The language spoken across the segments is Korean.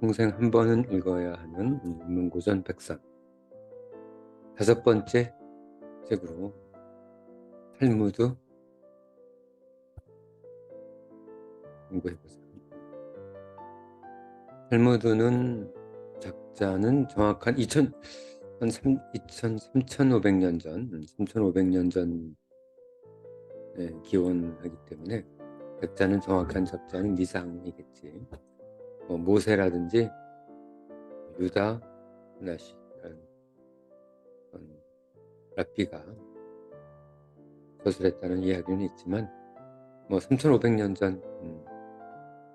평생 한 번은 읽어야 하는 문고전 백선 다섯 번째 책으로 탈무드 공부해보자. 탈무드는 작자는 정확한 2000, 한 3, 2000, 3500년 전, 3500년 전에 기원하기 때문에 작자는 정확한 작자는 미상이겠지. 뭐 모세라든지 유다, 나시 라피가 저술했다는 이야기는 있지만 뭐 3500년 전 음,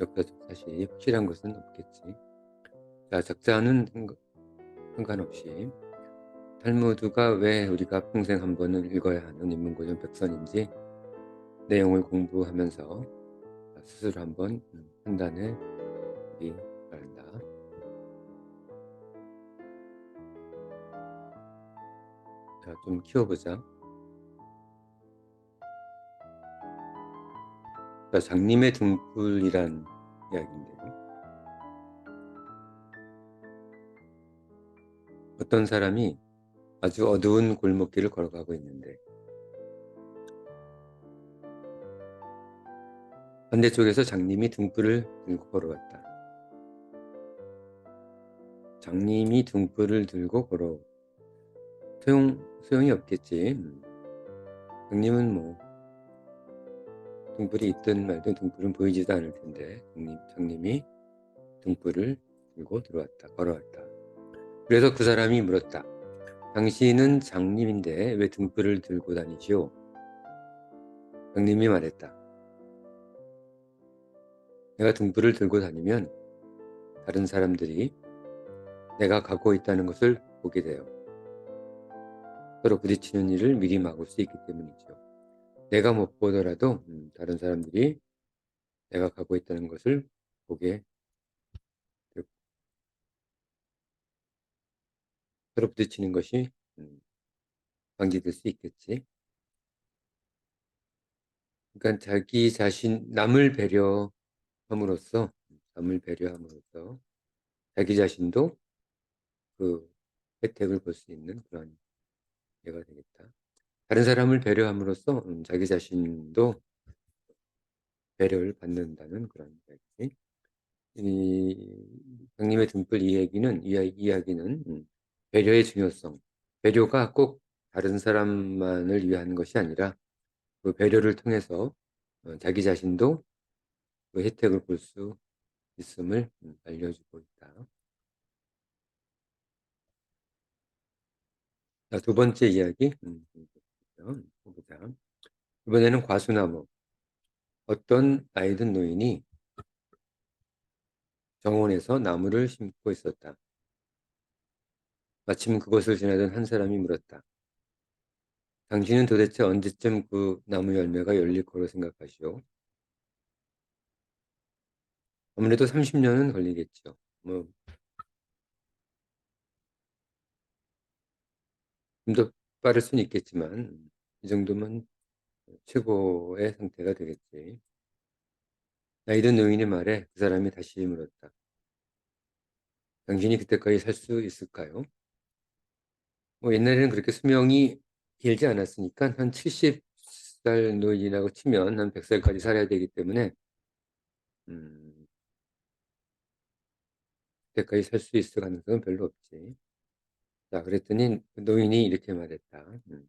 역사적 사실이 확실한 것은 없겠지. 자, 작자는 상관없이 탈무드가 왜 우리가 평생 한 번은 읽어야 하는 인문고전 백선인지 내용을 공부하면서 스스로 한번 판단해 보기 바란다. 자, 좀 키워보자. 자, 장님의 등불이란 이야기인데요. 어떤 사람이 아주 어두운 골목길을 걸어가고 있는데 반대쪽에서 장님이 등불을 들고 걸어왔다. 장님이 등불을 들고 걸어 소용, 소용이 없겠지. 장님은 뭐 등불이 있든 말든 등불은 보이지도 않을 텐데 장님, 장님이 등불을 들고 들어왔다. 걸어왔다. 그래서 그 사람이 물었다. 당신은 장님인데 왜 등불을 들고 다니시오? 장님이 말했다. 내가 등불을 들고 다니면 다른 사람들이 내가 가고 있다는 것을 보게 돼요. 서로 부딪히는 일을 미리 막을 수 있기 때문이죠. 내가 못 보더라도 음, 다른 사람들이 내가 가고 있다는 것을 보게 되고 서로 부딪히는 것이 음, 방지될 수 있겠지. 그러니까 자기 자신 남을 배려함으로써 남을 배려함으로써 자기 자신도 그 혜택을 볼 수 있는 그런 예가 되겠다. 다른 사람을 배려함으로써 음, 자기 자신도 배려를 받는다는 그런 이야기. 이 강림의 등불 이야기는 이 이야기는 음, 배려의 중요성, 배려가 꼭 다른 사람만을 위한 것이 아니라 그 배려를 통해서 어, 자기 자신도 그 혜택을 볼 수 있음을 음, 알려주고 있다. 자, 두 번째 이야기 음. 이번에는 과수나무. 어떤 나이든 노인이 정원에서 나무를 심고 있었다. 마침 그것을 지나던 한 사람이 물었다. 당신은 도대체 언제쯤 그 나무 열매가 열릴 거로 생각하시오? 아무래도 30년은 걸리겠죠. 뭐 좀 더 빠를 수는 있겠지만 이 정도면 최고의 상태가 되겠지. 나이든 노인의 말에 그 사람이 다시 물었다. 당신이 그때까지 살 수 있을까요? 뭐 옛날에는 그렇게 수명이 길지 않았으니까 한 70살 노인이라고 치면 한 100살까지 살아야 되기 때문에 음, 그때까지 살 수 있을 가능성은 별로 없지. 자, 그랬더니 노인이 이렇게 말했다. 음,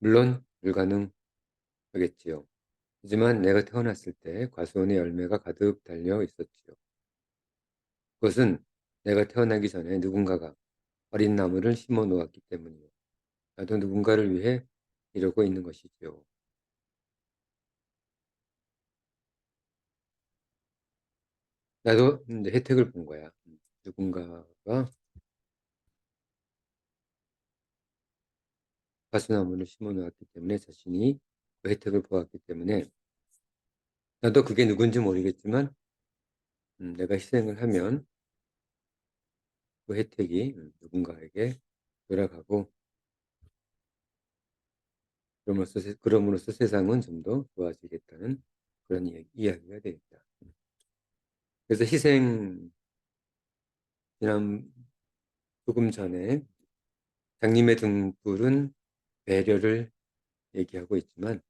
물론 불가능하겠지요. 하지만 내가 태어났을 때 과수원의 열매가 가득 달려 있었지요. 그것은 내가 태어나기 전에 누군가가 어린 나무를 심어 놓았기 때문이요. 나도 누군가를 위해 이러고 있는 것이지요. 나도 이제 혜택을 본 거야. 누군가가 가수나무를 심어 놓았기 때문에 자신이 그 혜택을 보았기 때문에 나도 그게 누군지 모르겠지만 음, 내가 희생을 하면 그 혜택이 누군가에게 돌아가고 그럼으로써, 그럼으로써 세상은 좀 더 좋아지겠다는 그런 이야기, 이야기가 되겠다. 그래서 희생 지난 조금 전에 장님의 등불은 배려를 얘기하고 있지만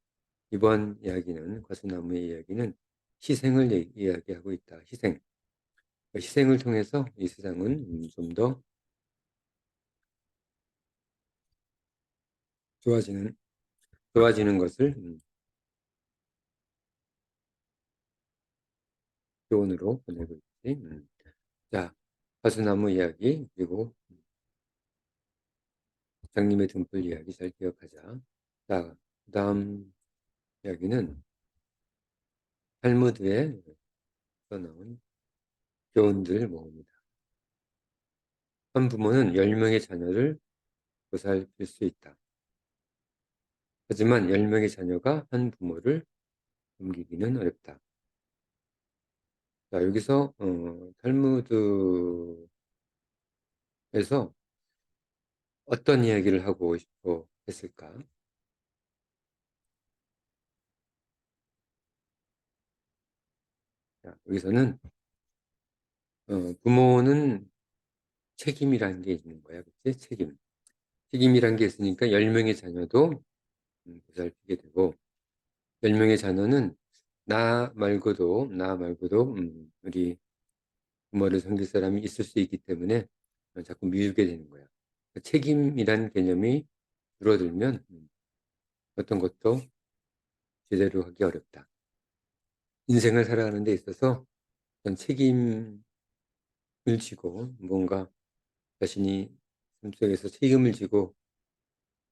이번 이야기는 과수나무의 이야기는 희생을 이야기하고 있다. 희생. 희생을 통해서 이 세상은 좀 더 좋아지는 좋아지는 것을 교훈으로 보내고 있지. 자, 과수나무 이야기 그리고 장님의 등불 이야기 잘 기억하자. 자, 그 다음 이야기는 탈무드에 나온 교훈들 모읍니다. 한 부모는 10명의 자녀를 보살필 수 있다. 하지만 10명의 자녀가 한 부모를 옮기기는 어렵다. 자, 여기서 어, 탈무드에서 어떤 이야기를 하고 싶어 했을까? 자, 여기서는 어, 부모는 책임이라는 게 있는 거야. 그치? 책임. 책임이란 게 있으니까 10명의 자녀도 음, 보살피게 되고 10명의 자녀는 나 말고도 나 말고도 음, 우리 부모를 섬길 사람이 있을 수 있기 때문에 자꾸 미루게 되는 거야. 책임이란 개념이 줄어들면 음, 어떤 것도 제대로 하기 어렵다. 인생을 살아가는 데 있어서 책임을 지고 뭔가 자신이 삶속에서 책임을 지고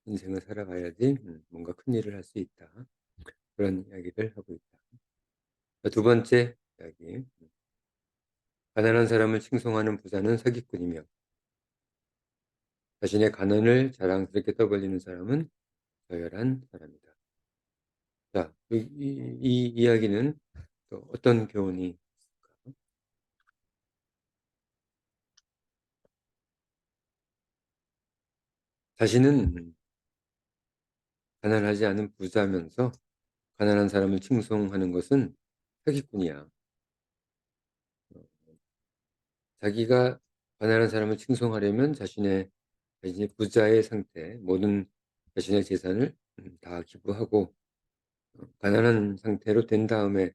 인생을 살아가야지 음, 뭔가 큰 일을 할 수 있다. 그런 이야기를 하고 있다. 두 번째 이야기. 가난한 사람을 칭송하는 부자는 사기꾼이며 자신의 가난을 자랑스럽게 떠벌리는 사람은 저열한 사람이다. 자, 이, 이, 이 이야기는 또 어떤 교훈이 있을까? 자신은 가난하지 않은 부자면서 가난한 사람을 칭송하는 것은 사기꾼이야. 자기가 가난한 사람을 칭송하려면 자신의, 자신의 부자의 상태, 모든 자신의 재산을 다 기부하고 가난한 상태로 된 다음에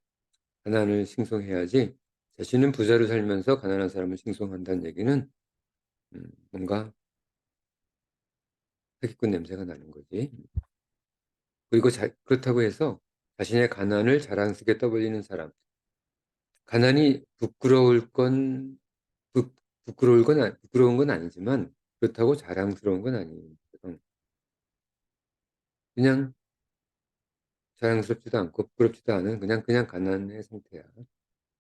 가난을 칭송해야지 자신은 부자로 살면서 가난한 사람을 칭송한다는 얘기는 음, 뭔가 사기꾼 냄새가 나는 거지. 그리고 자, 그렇다고 해서 자신의 가난을 자랑스럽게 떠벌리는 사람. 가난이 부끄러울 건 부, 부끄러울 건 부끄러운 건 아니지만 그렇다고 자랑스러운 건 아니에요. 그냥 자랑스럽지도 않고 부끄럽지도 않은 그냥 그냥 가난의 상태야.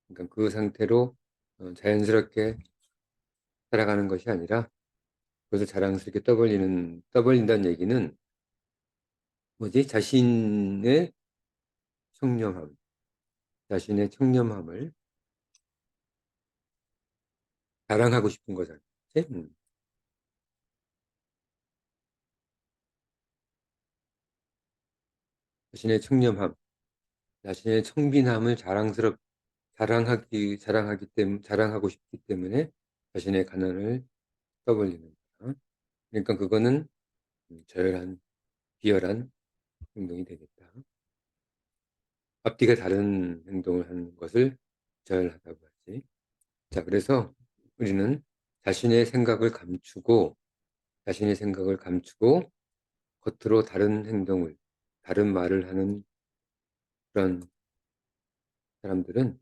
그러니까 그 상태로 어, 자연스럽게 살아가는 것이 아니라 그것을 자랑스럽게 떠벌리는 떠벌린다는 얘기는 뭐지? 자신의 청렴함, 자신의 청렴함을 자랑하고 싶은 거잖아. 음. 자신의 청렴함, 자신의 청빈함을 자랑스럽 자랑하기 자랑하기 때문에 자랑하고 싶기 때문에 자신의 가난을 떠벌리는 거야. 그러니까 그거는 저열한 비열한 행동이 되겠다. 앞뒤가 다른 행동을 하는 것을 저열하다고 하지. 자, 그래서 우리는 자신의 생각을 감추고 자신의 생각을 감추고 겉으로 다른 행동을 다른 말을 하는 그런 사람들은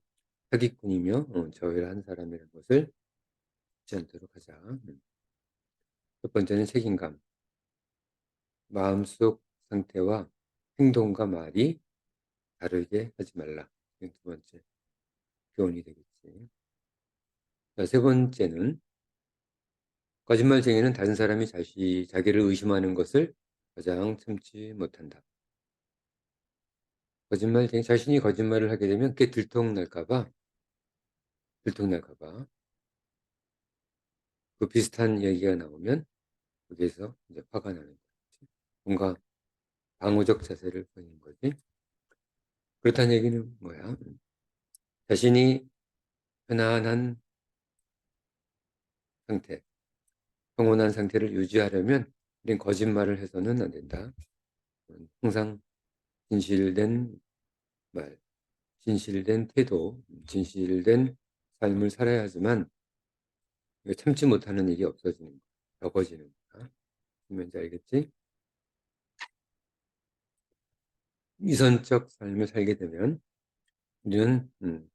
사기꾼이며 어, 저열한 사람이라는 것을 잊지 않도록 하자. 음. 첫 번째는 책임감. 마음속 상태와 행동과 말이 다르게 하지 말라. 두 번째 교훈이 되겠지. 자, 세 번째는 거짓말쟁이는 다른 사람이 자시, 자기를 의심하는 것을 가장 참지 못한다. 거짓말쟁이 자신이 거짓말을 하게 되면 그게 들통날까봐 들통날까봐 그 비슷한 얘기가 나오면 거기에서 이제 화가 나는 거지. 뭔가 방어적 자세를 보이는 거지. 그렇다는 얘기는 뭐야? 자신이 편안한 상태, 평온한 상태를 유지하려면 우린 거짓말을 해서는 안 된다. 항상 진실된 말, 진실된 태도, 진실된 삶을 살아야 하지만 참지 못하는 일이 없어지는 거야. 적어지는 거야. 이제 알겠지? 이선적 삶을 살게 되면 우리는 음,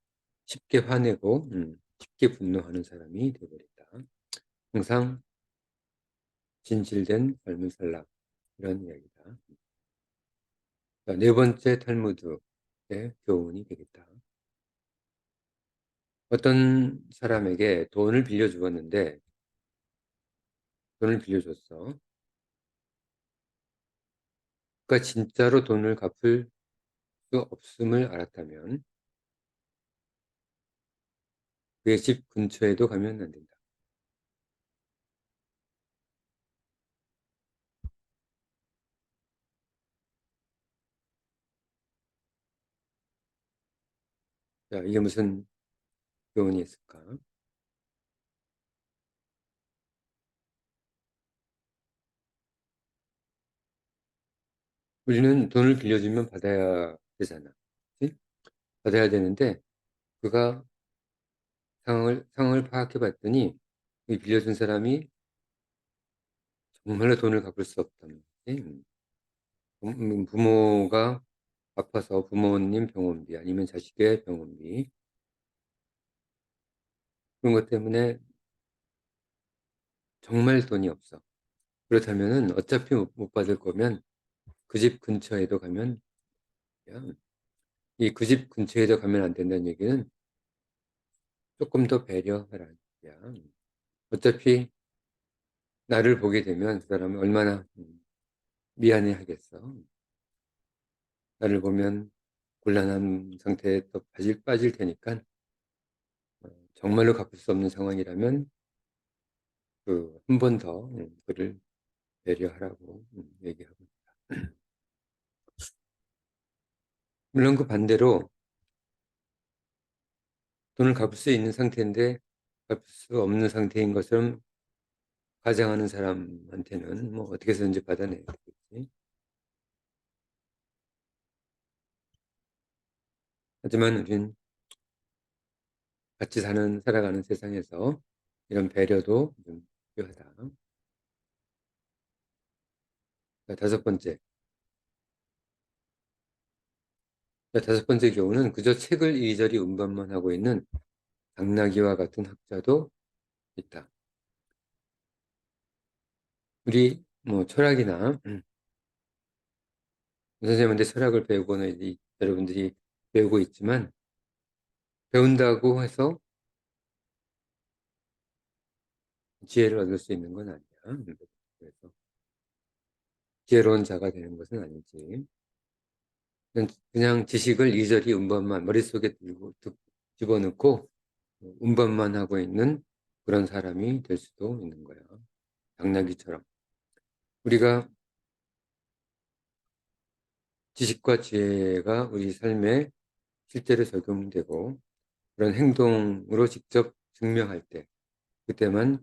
쉽게 화내고 음, 쉽게 분노하는 사람이 되어버린다. 항상 진실된 삶을 살라 이런 이야기다. 자, 네 번째 탈무드의 교훈이 되겠다. 어떤 사람에게 돈을 빌려주었는데 돈을 빌려줬어. 그가 진짜로 돈을 갚을 수 없음을 알았다면 그의 집 근처에도 가면 안 된다. 자, 이게 무슨 교훈이 있을까? 우리는 돈을 빌려주면 받아야 되잖아. 그치? 받아야 되는데 그가 상황을, 상황을 파악해 봤더니 이 빌려준 사람이 정말로 돈을 갚을 수 없다는 거지. 음. 음, 부모가 아파서 부모님 병원비 아니면 자식의 병원비 그런 것 때문에 정말 돈이 없어. 그렇다면은 어차피 못 받을 거면 그 집 근처에도 가면 이 그 집 근처에도 가면 안 된다는 얘기는 조금 더 배려하라는 얘기야. 어차피 나를 보게 되면 그 사람은 얼마나 미안해 하겠어. 나를 보면 곤란한 상태에 또 빠질, 빠질 테니까 어, 정말로 갚을 수 없는 상황이라면 그 한 번 더 그를 배려하라고 얘기하고 있다. 물론 그 반대로 돈을 갚을 수 있는 상태인데 갚을 수 없는 상태인 것처럼 가장하는 사람한테는 뭐 어떻게 해서든지 받아내야 되겠지. 하지만 우린 같이 사는, 살아가는 세상에서 이런 배려도 좀 필요하다. 자, 다섯 번째. 자, 다섯 번째 교훈은 그저 책을 이리저리 운반만 하고 있는 당나귀와 같은 학자도 있다. 우리 뭐 철학이나 음, 선생님한테 철학을 배우거나 여러분들이 배우고 있지만 배운다고 해서 지혜를 얻을 수 있는 건 아니야. 그래서 지혜로운 자가 되는 것은 아니지. 그냥 지식을 이저리 운반만 머릿속에 들고 집어넣고 운반만 하고 있는 그런 사람이 될 수도 있는 거야. 당나귀처럼. 우리가 지식과 지혜가 우리 삶에 실제로 적용되고 그런 행동으로 직접 증명할 때 그때만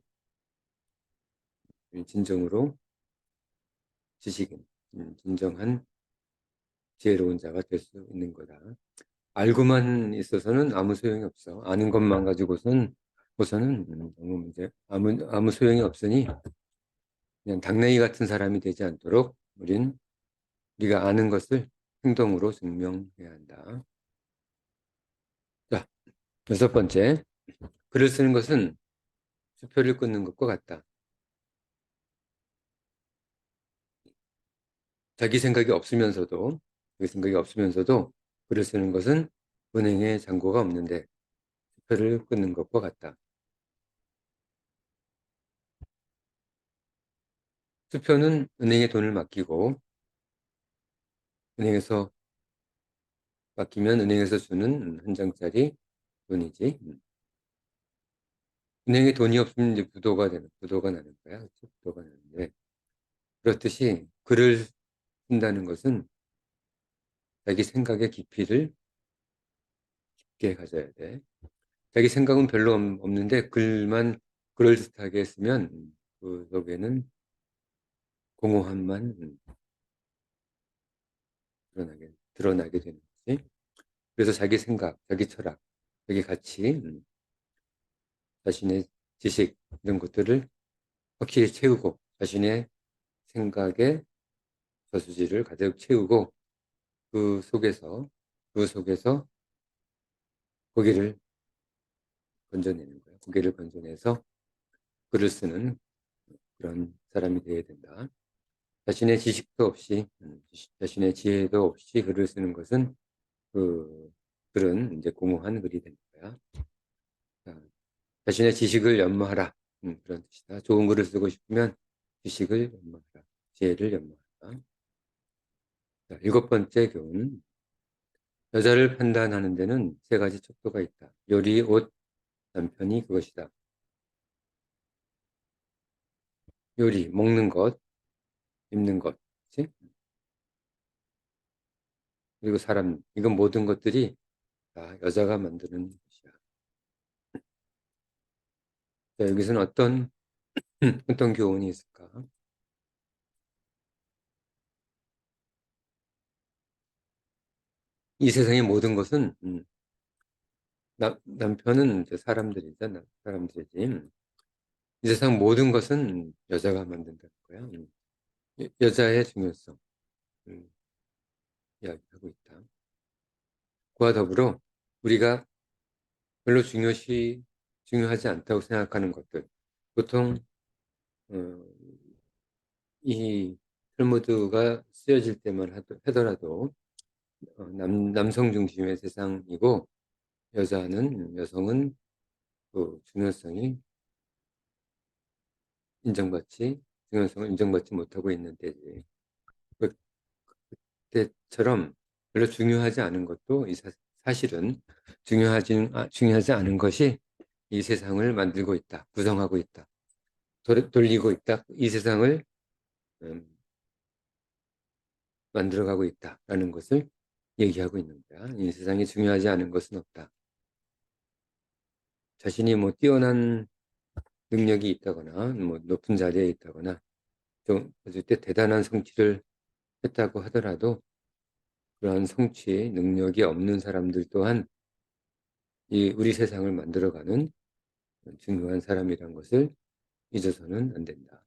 진정으로 지식인, 진정한 지혜로운 자가 될 수 있는 거다. 알고만 있어서는 아무 소용이 없어. 아는 것만 가지고선 우선은 너무 이제 아무 아무 소용이 없으니 그냥 당나귀 같은 사람이 되지 않도록 우린 우리가 아는 것을 행동으로 증명해야 한다. 자, 여섯 번째. 글을 쓰는 것은 수표를 끊는 것과 같다. 자기 생각이 없으면서도 자기 생각이 없으면서도 글을 쓰는 것은 은행에 잔고가 없는데 수표를 끊는 것과 같다. 수표는 은행에 돈을 맡기고 은행에서 맡기면 은행에서 주는 한 장짜리 돈이지. 은행에 돈이 없으면 이제 부도가 되는, 부도가 나는 거야. 그렇죠? 부도가 나는데. 그렇듯이 글을 쓴다는 것은 자기 생각의 깊이를 깊게 가져야 돼. 자기 생각은 별로 없는데 글만 그럴듯하게 쓰면 음, 그 속에는 공허함만 음, 드러나게, 드러나게 되는 거지. 그래서 자기 생각, 자기 철학, 자기 가치, 음, 자신의 지식 이런 것들을 확실히 채우고 자신의 생각에 저수지를 가득 채우고 그 속에서 그 속에서 고개를 건져내는 거예요. 고개를 건져내서 글을 쓰는 그런 사람이 되어야 된다. 자신의 지식도 없이 음, 자신의 지혜도 없이 글을 쓰는 것은 그 글은 이제 공허한 글이 되는 거야. 자, 자신의 지식을 연마하라 음, 그런 뜻이다. 좋은 글을 쓰고 싶으면 지식을 연마하라, 지혜를 연마하라. 자, 일곱 번째 교훈. 여자를 판단하는 데는 세 가지 척도가 있다. 요리, 옷, 남편이 그것이다. 요리, 먹는 것, 입는 것, 그치? 그리고 사람, 이건 모든 것들이 다 여자가 만드는 것이야. 자, 여기서는 어떤, 어떤 교훈이 있을까? 이 세상의 모든 것은 음, 나, 남편은 이제 사람들이잖아 사람들이지 음. 이 세상 모든 것은 여자가 만든다는 거야 음. 여, 자의 중요성 음, 이야기하고 있다 그와 더불어 우리가 별로 중요시 중요하지 않다고 생각하는 것들 보통 어, 이 탈무드가 쓰여질 때만 하더라도 어, 남, 남성 중심의 세상이고 여자는 여성은 그 중요성이 인정받지 중요성을 인정받지 못하고 있는 때지. 그, 그때처럼 별로 중요하지 않은 것도 이 사, 실은 중요하지 아, 중요하지 않은 것이 이 세상을 만들고 있다, 구성하고 있다, 돌, 돌리고 있다, 이 세상을 음, 만들어가고 있다라는 것을 얘기하고 있는 거야. 이 세상에 중요하지 않은 것은 없다. 자신이 뭐 뛰어난 능력이 있다거나 뭐 높은 자리에 있다거나 좀때 대단한 성취를 했다고 하더라도 그러한 성취 능력이 없는 사람들 또한 이 우리 세상을 만들어가는 중요한 사람이란 것을 잊어서는 안 된다.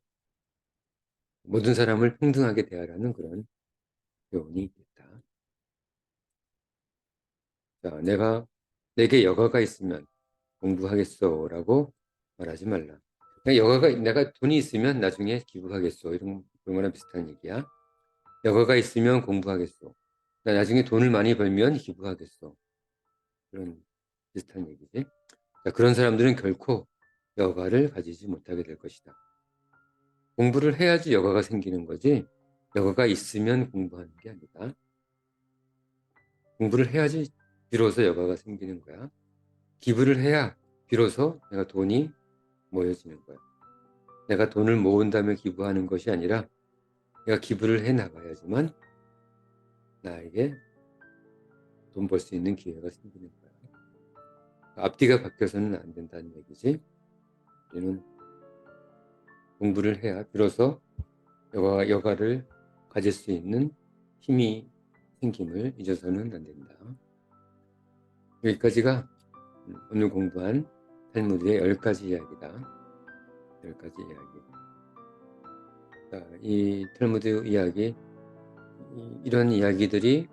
모든 사람을 평등하게 대하라는 그런 교훈이 있겠다. 자, 내가 내게 여가가 있으면 공부하겠소라고 말하지 말라. 여가가 내가 돈이 있으면 나중에 기부하겠소 이런 그런 거랑 비슷한 얘기야. 여가가 있으면 공부하겠소. 나 나중에 돈을 많이 벌면 기부하겠소. 그런 비슷한 얘기지. 자, 그런 사람들은 결코 여가를 가지지 못하게 될 것이다. 공부를 해야지 여가가 생기는 거지. 여가가 있으면 공부하는 게 아니다. 공부를 해야지 비로소 여가가 생기는 거야. 기부를 해야 비로소 내가 돈이 모여지는 거야. 내가 돈을 모은 다음에 기부하는 것이 아니라 내가 기부를 해 나가야지만 나에게 돈 벌 수 있는 기회가 생기는 거야. 앞뒤가 바뀌어서는 안 된다는 얘기지. 우리는 공부를 해야 비로소 여가, 여가를 가질 수 있는 힘이 생김을 잊어서는 안 된다. 여기까지가 오늘 공부한 탈무드의 열 가지 이야기다. 열 가지 이야기. 자, 이 탈무드 이야기, 이런 이야기들이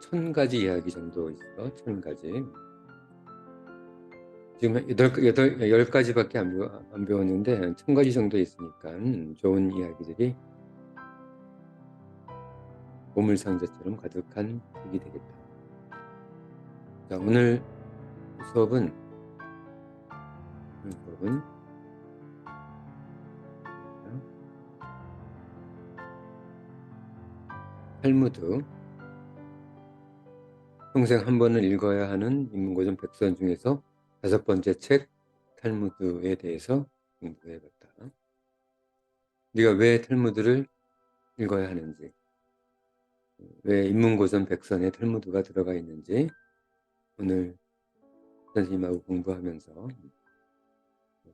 천 가지 이야기 정도 있어. 천 가지. 지금 여덟, 여덟, 열 가지밖에 안, 배워, 안 배웠는데, 천 가지 정도 있으니까 좋은 이야기들이 보물상자처럼 가득한 책이 되겠다. 자, 오늘 수업은 수업은 탈무드 평생 한 번은 읽어야 하는 인문고전 백선 중에서 다섯 번째 책 탈무드에 대해서 공부해 봤다. 네가 왜 탈무드를 읽어야 하는지, 왜 인문고전 백선에 탈무드가 들어가 있는지 오늘 선생님하고 공부하면서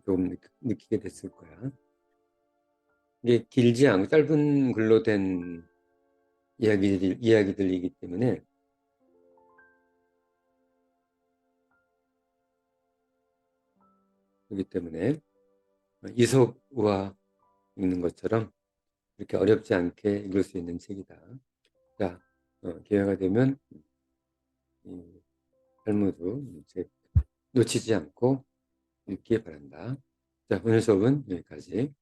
조금 느 느끼게 됐을 거야. 이게 길지 않고 짧은 글로 된 이야기들 이야기들이기 때문에 그렇기 때문에 이솝우화 읽는 것처럼 이렇게 어렵지 않게 읽을 수 있는 책이다. 자, 어, 기회가 되면 이 탈무드 책 놓치지 않고 읽기 바란다. 자, 오늘 수업은 여기까지.